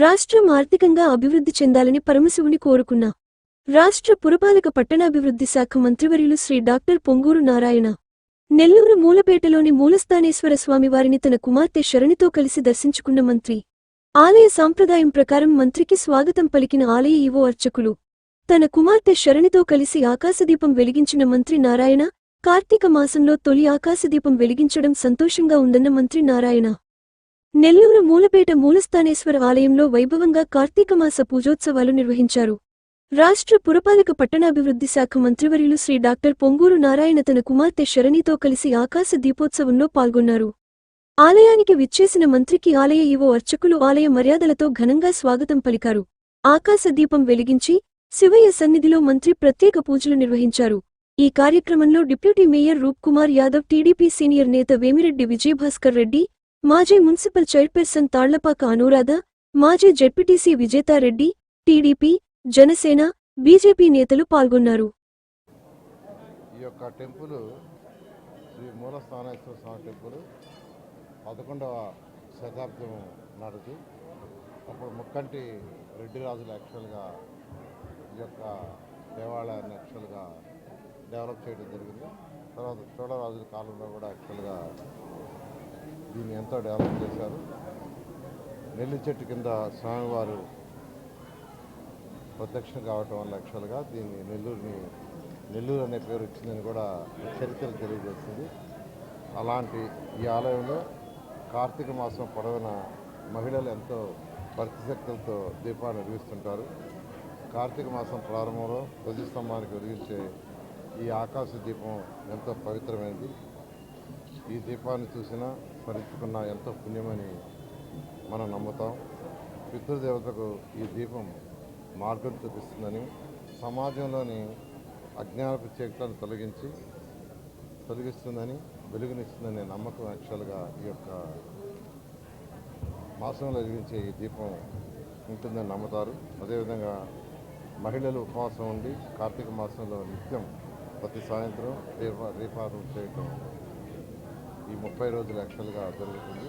రాష్ట్రం ఆర్థికంగా అభివృద్ధి చెందాలని పరమశివుని కోరుకున్నా. రాష్ట్ర పురపాలక పట్టణాభివృద్ధి శాఖ మంత్రివర్యులు శ్రీ డాక్టర్ పొంగూరు నారాయణ. నెల్లూరు మూలపేటలోని మూలస్థానేశ్వర స్వామివారిని తన కుమార్తె శరణితో కలిసి దర్శించుకున్న మంత్రి. ఆలయ సాంప్రదాయం ప్రకారం మంత్రికి స్వాగతం పలికిన ఆలయ ఈవో అర్చకులు. తన కుమార్తె శరణితో కలిసి ఆకాశదీపం వెలిగించిన మంత్రి నారాయణ కార్తీక మాసంలో తొలి ఆకాశదీపం వెలిగించడం సంతోషంగా ఉందన్న మంత్రి నారాయణ. నెల్లూరు మూలపేట మూలస్థానేశ్వర ఆలయంలో వైభవంగా కార్తీకమాస పూజోత్సవాలు నిర్వహించారు. రాష్ట్ర పురపాలక పట్టణాభివృద్ధి శాఖ మంత్రివర్యులు శ్రీ డాక్టర్ పొంగూరు నారాయణ తన కుమార్తె శరణితో కలిసి ఆకాశ దీపోత్సవంలో పాల్గొన్నారు. ఆలయానికి విచ్చేసిన మంత్రికి ఆలయ ఈవో అర్చకులు ఆలయ మర్యాదలతో ఘనంగా స్వాగతం పలికారు. ఆకాశ దీపం వెలిగించి శివయ్య సన్నిధిలో మంత్రి ప్రత్యేక పూజలు నిర్వహించారు. ఈ కార్యక్రమంలో deputy mayor Roop Kumar Yadav TDP senior నేత వేమిరెడ్డి విజయభాస్కర్ రెడ్డి మాజీ మున్సిపల్ చైర్పర్సన్ తాళ్ళపాక అనురాధ మాజీ ZPTC Vijetha Reddy TDP Janasena BJP నేతలు పాల్గొన్నారు. ఈ యొక్క టెంపుల్ శ్రీ మూలస్థానేశ్వర స్వామి టెంపుల్ పదకొండవ శతాబ్దం నాటిది అప్పుడు ముక్కంటి రెడ్డి రాజులు యాక్చువల్గా ఈ యొక్క దేవాలయాన్ని యాక్చువల్గా డెవలప్ చేయడం జరిగింది. తర్వాత చోళరాజుల కాలంలో కూడా యాక్చువల్గా దీన్ని ఎంతో డెవలప్ చేశారు. నెల్లి చెట్టు కింద స్వామివారు ప్రత్యక్షం కావటం వల్ల యాక్చువల్గా దీన్ని నెల్లూరుని నెల్లూరు అనే పేరు వచ్చిందని కూడా చరిత్ర తెలియజేస్తుంది అలాంటి ఈ ఆలయంలో కార్తీక మాసం పొడవున మహిళలు ఎంతో భక్తి శక్తులతో దీపాన్ని వెలిగిస్తుంటారు. కార్తీక మాసం ప్రారంభంలో ధ్వజస్తంభానికి వెలిగించే ఈ ఆకాశ దీపం ఎంతో పవిత్రమైనది ఈ దీపాన్ని చూసినా స్మరించుకున్న ఎంతో పుణ్యమని మనం నమ్ముతాం. పితృదేవతకు ఈ దీపం మార్గం చూపిస్తుందని సమాజంలోని అజ్ఞానపు చీకటను తొలగించి తొలగిస్తుందని వెలుగునిస్తుందనే నమ్మకం యాక్చువల్గా ఈ యొక్క మాసంలో వెలిగించే ఈ దీపం ఉంటుందని నమ్ముతారు. అదేవిధంగా మహిళలు ఉపవాసం ఉండి కార్తీక మాసంలో నిత్యం ప్రతి సాయంత్రం దీప దీపారం చేయటం ఈ ముప్పై రోజులు యాక్చువల్గా జరుగుతుంది.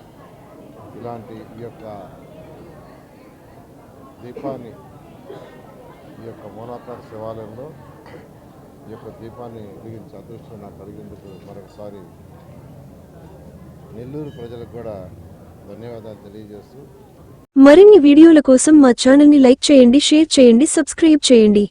ఇలాంటి ఈ యొక్క దీపాన్ని ఈ యొక్క మూలాకార శివాలయంలో ఈ యొక్క దీపాన్ని వెలిగించే అదృష్టం నాకు కలిగేందుకు మరొకసారి నెల్లూరు ప్రజలకు కూడా ధన్యవాదాలు తెలియజేస్తూ మరిన్ని వీడియోల కోసం మా ఛానల్ని లైక్ చేయండి షేర్ చేయండి సబ్స్క్రైబ్ చేయండి.